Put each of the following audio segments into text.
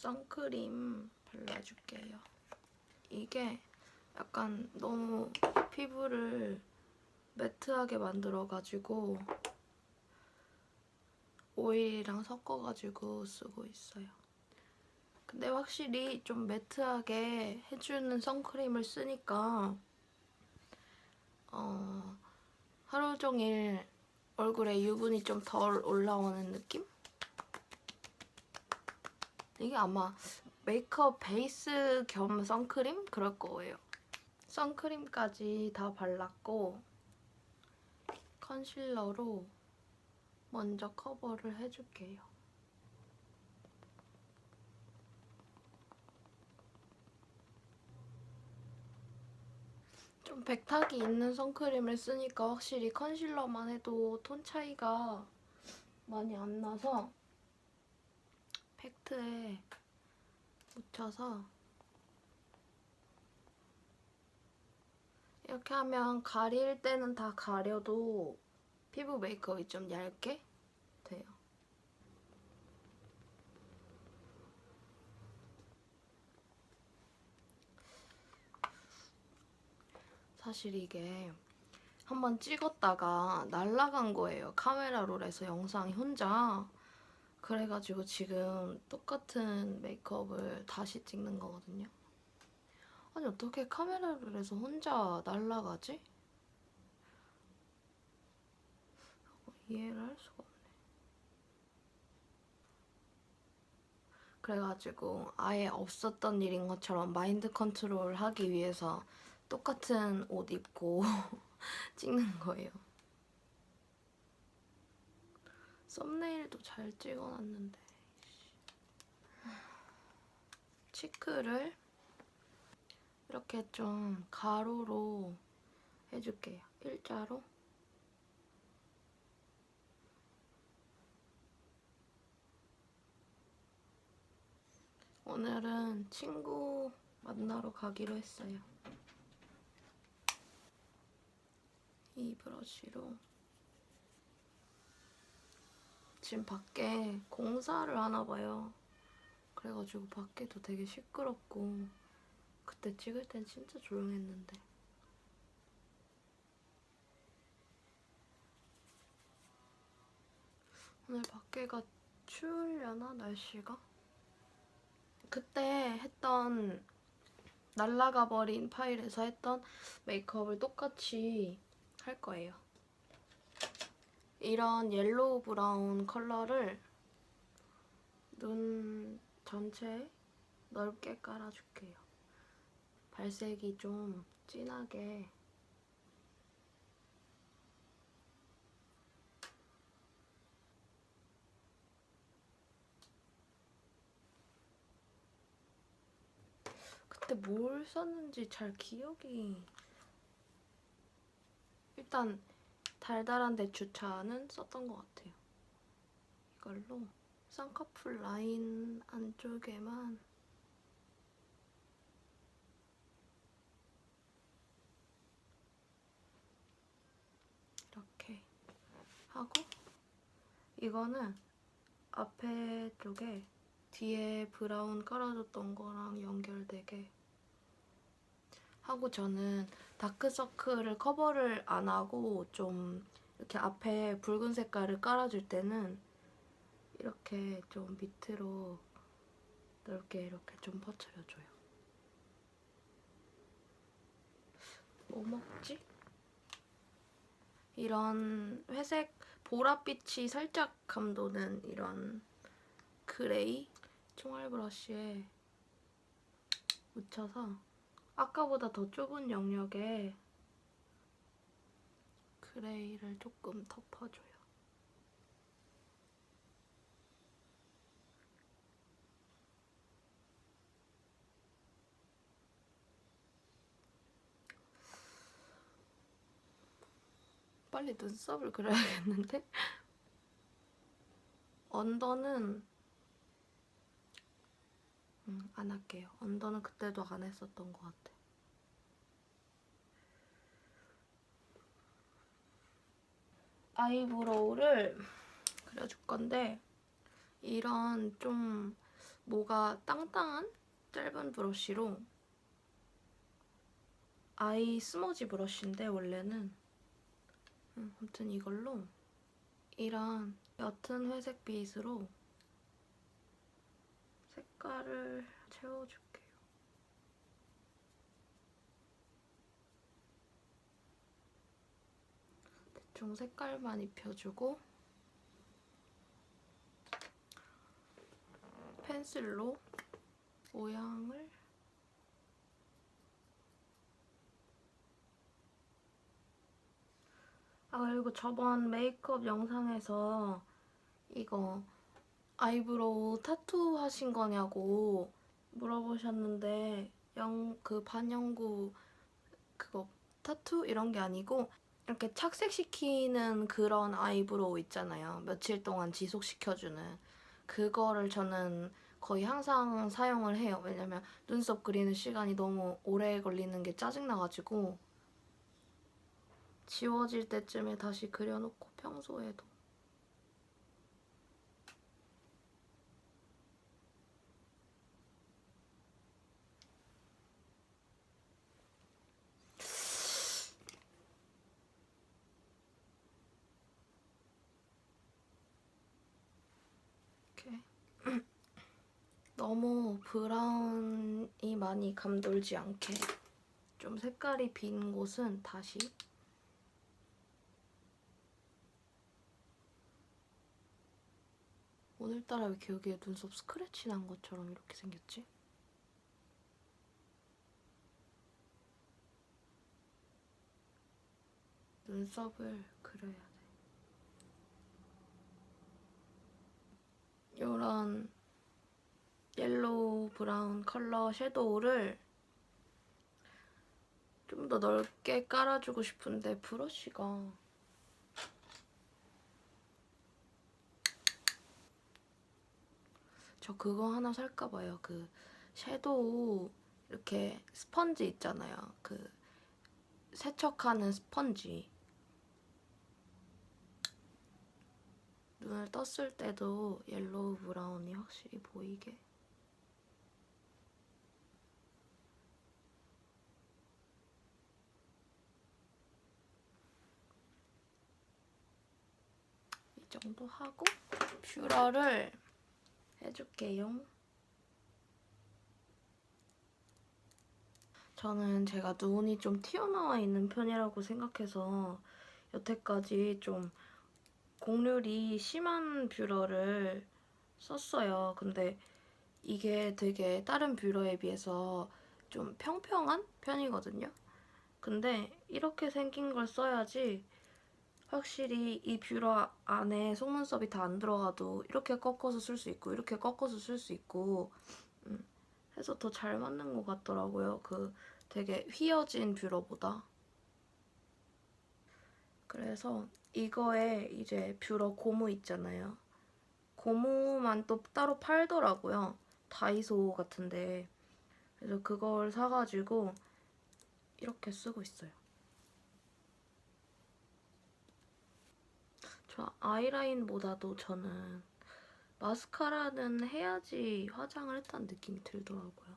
선크림 발라줄게요. 이게 약간 너무 피부를 매트하게 만들어가지고 오일이랑 섞어가지고 쓰고 있어요. 근데 확실히 좀 매트하게 해주는 선크림을 쓰니까 어, 하루 종일 얼굴에 유분이 좀 덜 올라오는 느낌? 이게 아마 메이크업 베이스 겸 선크림? 그럴 거예요. 선크림까지 다 발랐고 컨실러로 먼저 커버를 해줄게요. 좀 백탁이 있는 선크림을 쓰니까 확실히 컨실러만 해도 톤 차이가 많이 안 나서 팩트에 묻혀서 이렇게 하면 가릴 때는 다 가려도 피부 메이크업이 좀 얇게 돼요. 사실 이게 한번 찍었다가 날라간 거예요. 카메라 롤에서 영상이 혼자. 그래가지고 지금 똑같은 메이크업을 다시 찍는 거거든요. 아니 어떻게 카메라 롤에서 혼자 날라가지? 이해를 할 수가 없네. 그래가지고 아예 없었던 일인 것처럼 마인드 컨트롤 하기 위해서 똑같은 옷 입고 찍는 거예요. 썸네일도 잘 찍어놨는데 치크를 이렇게 좀 가로로 해줄게요. 일자로. 오늘은 친구 만나러 가기로 했어요. 이 브러쉬로 지금 밖에 공사를 하나 봐요. 그래가지고 밖에도 되게 시끄럽고 그때 찍을 땐 진짜 조용했는데 오늘 밖에가 추우려나 날씨가? 그때 했던 날라가 버린 파일에서 했던 메이크업을 똑같이 할 거예요. 이런 옐로우 브라운 컬러를 눈 전체에 넓게 깔아줄게요. 발색이 좀 진하게 그때 뭘 썼는지 잘 기억이 일단 달달한 대추차는 썼던 것 같아요. 이걸로 쌍꺼풀 라인 안쪽에만 이렇게 하고 이거는 앞에 쪽에 뒤에 브라운 깔아줬던 거랑 연결되게 하고 저는 다크서클을 커버를 안 하고 좀 이렇게 앞에 붉은 색깔을 깔아줄 때는 이렇게 좀 밑으로 넓게 이렇게 좀 퍼뜨려줘요. 뭐 먹지? 이런 회색 보랏빛이 살짝 감도는 이런 그레이 총알 브러쉬에 묻혀서 아까보다 더 좁은 영역에 그레이를 조금 덮어줘요. 빨리 눈썹을 그려야겠는데? 언더는 음, 안 할게요. 언더는 그때도 안 했었던 것 같아. 아이브로우를 그려줄 건데 이런 좀 뭐가 땅땅한 짧은 브러쉬로 아이 스머지 브러쉬인데 원래는 음, 아무튼 이걸로 이런 옅은 회색 빗으로 색깔을 채워줄게요. 대충 색깔만 입혀주고 펜슬로 모양을 아 그리고 저번 메이크업 영상에서 이거 아이브로우 타투 하신 거냐고 물어보셨는데 영 그 반영구 그거 타투 이런 게 아니고 이렇게 착색시키는 그런 아이브로우 있잖아요. 며칠 동안 지속시켜주는 그거를 저는 거의 항상 사용을 해요. 왜냐면 눈썹 그리는 시간이 너무 오래 걸리는 게 짜증나가지고 지워질 때쯤에 다시 그려놓고 평소에도 너무 브라운이 많이 감돌지 않게 좀 색깔이 빈 곳은 다시 오늘따라 왜 이렇게 여기에 눈썹 스크래치 난 것처럼 이렇게 생겼지? 눈썹을 그려야 돼. 이런 옐로우 브라운 컬러 섀도우를 좀 더 넓게 깔아주고 싶은데 브러쉬가 저 그거 하나 살까 봐요. 그 섀도우 이렇게 스펀지 있잖아요. 그 세척하는 스펀지. 눈을 떴을 때도 옐로우 브라운이 확실히 보이게. 정도 하고 뷰러를 해줄게요. 저는 제가 눈이 좀 튀어나와 있는 편이라고 생각해서 여태까지 좀 곡률이 심한 뷰러를 썼어요. 근데 이게 되게 다른 뷰러에 비해서 좀 평평한 편이거든요. 근데 이렇게 생긴 걸 써야지 확실히 이 뷰러 안에 속눈썹이 다 안 들어가도 이렇게 꺾어서 쓸 수 있고 이렇게 꺾어서 쓸 수 있고 음, 해서 더 잘 맞는 것 같더라고요. 그 되게 휘어진 뷰러보다. 그래서 이거에 이제 뷰러 고무 있잖아요. 고무만 또 따로 팔더라고요. 다이소 같은데. 그래서 그걸 사가지고 이렇게 쓰고 있어요. 저 아이라인보다도 저는 마스카라는 해야지 화장을 했다는 느낌이 들더라고요.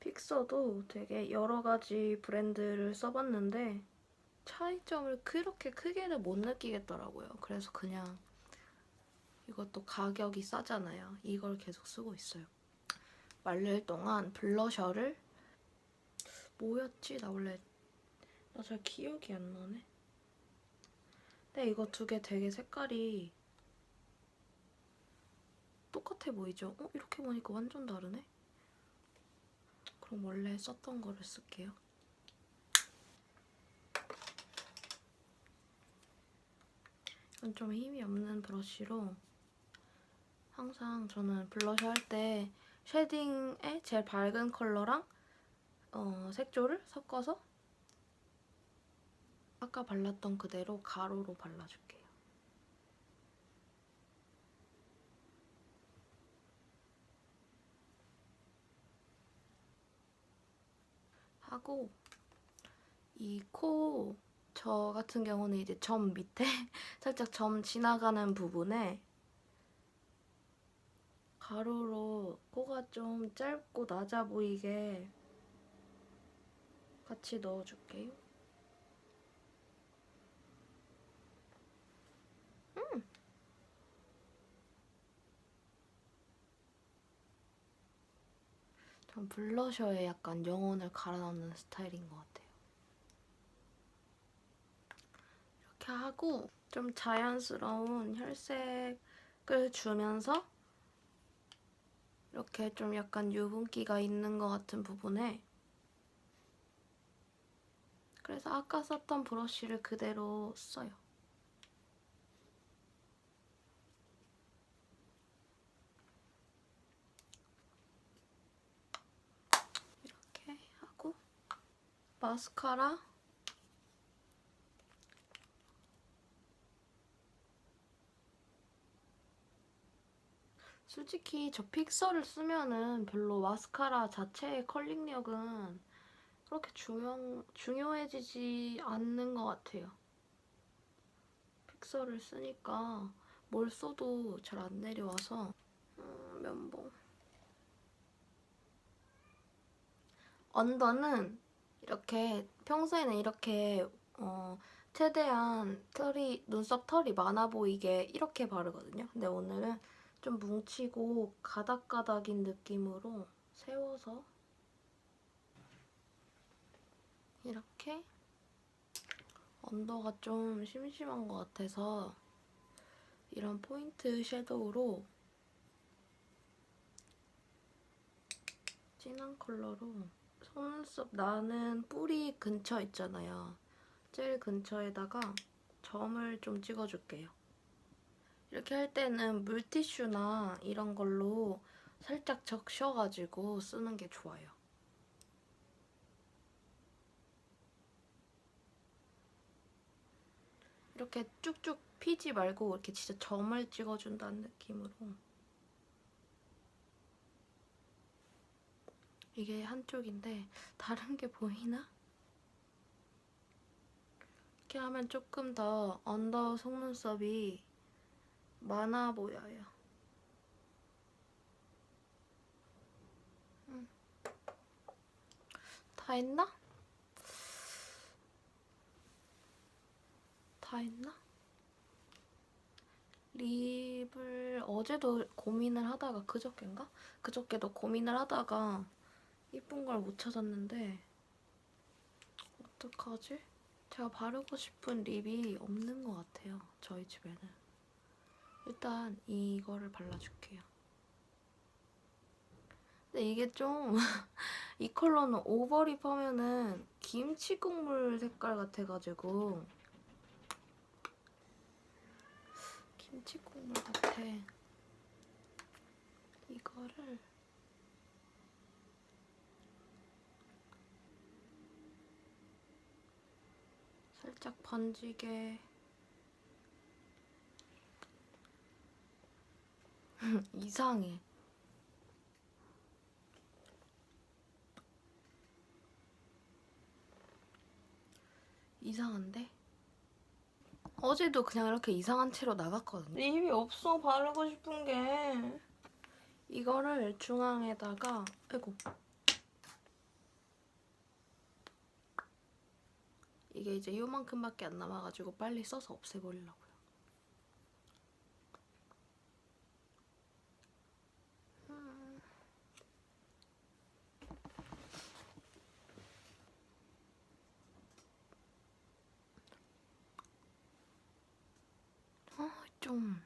픽서도 되게 여러 가지 브랜드를 써봤는데 차이점을 그렇게 크게는 못 느끼겠더라고요. 그래서 그냥 이것도 가격이 싸잖아요. 이걸 계속 쓰고 있어요. 말릴 동안 블러셔를 뭐였지? 나 원래 나 잘 기억이 안 나네. 근데 이거 두 개 되게 색깔이 똑같아 보이죠? 어? 이렇게 보니까 완전 다르네? 그럼 원래 썼던 거를 쓸게요. 이건 좀 힘이 없는 브러쉬로 항상 저는 블러셔 할 때 쉐딩에 제일 밝은 컬러랑 어, 색조를 섞어서 아까 발랐던 그대로 가로로 발라줄게요. 하고 이 코 저 같은 경우는 이제 점 밑에 살짝 점 지나가는 부분에 가루로 코가 좀 짧고 낮아 보이게 같이 넣어줄게요. 음. 전 블러셔에 약간 영혼을 갈아 넣는 스타일인 것 같아요. 이렇게 하고 좀 자연스러운 혈색을 주면서 이렇게 좀 약간 유분기가 있는 것 같은 부분에 그래서 아까 썼던 브러쉬를 그대로 써요. 이렇게 하고 마스카라 솔직히 저 픽서를 쓰면은 별로 마스카라 자체의 컬링력은 그렇게 중요, 중요해지지 않는 것 같아요. 픽서를 쓰니까 뭘 써도 잘 안 내려와서 음, 면봉 언더는 이렇게 평소에는 이렇게 어, 최대한 털이 눈썹 털이 많아 보이게 이렇게 바르거든요. 근데 오늘은 좀 뭉치고 가닥가닥인 느낌으로 세워서 이렇게 언더가 좀 심심한 것 같아서 이런 포인트 섀도우로 진한 컬러로 속눈썹 나는 뿌리 근처 있잖아요. 제일 근처에다가 점을 좀 찍어줄게요. 이렇게 할 때는 물티슈나 이런 걸로 살짝 적셔가지고 쓰는 게 좋아요. 이렇게 쭉쭉 피지 말고 이렇게 진짜 점을 찍어준다는 느낌으로 이게 한쪽인데 다른 게 보이나? 이렇게 하면 조금 더 언더 속눈썹이 많아 보여요. 음. 다 했나? 다 했나? 립을 어제도 고민을 하다가 그저께인가? 그저께도 고민을 하다가 이쁜 걸 못 찾았는데 어떡하지? 제가 바르고 싶은 립이 없는 것 같아요. 저희 집에는. 일단 이거를 발라줄게요. 근데 이게 좀 이 컬러는 오버립 하면은 김치 국물 색깔 같아가지고 김치 국물 같아. 이거를 살짝 번지게 이상해. 이상한데? 어제도 그냥 이렇게 이상한 채로 나갔거든요. 립이 없어 바르고 싶은 게 이거를 중앙에다가 아이고 이게 이제 요만큼밖에 안 남아가지고 빨리 써서 없애버리려고요. 음. 아, 좀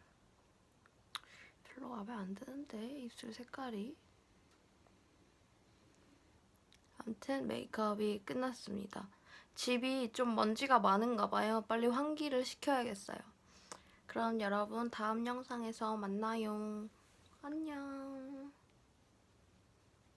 별로 마음에 안 드는데 입술 색깔이. 아무튼 메이크업이 끝났습니다. 집이 좀 먼지가 많은가 봐요. 빨리 환기를 시켜야겠어요. 그럼 여러분 다음 영상에서 만나요. 안녕.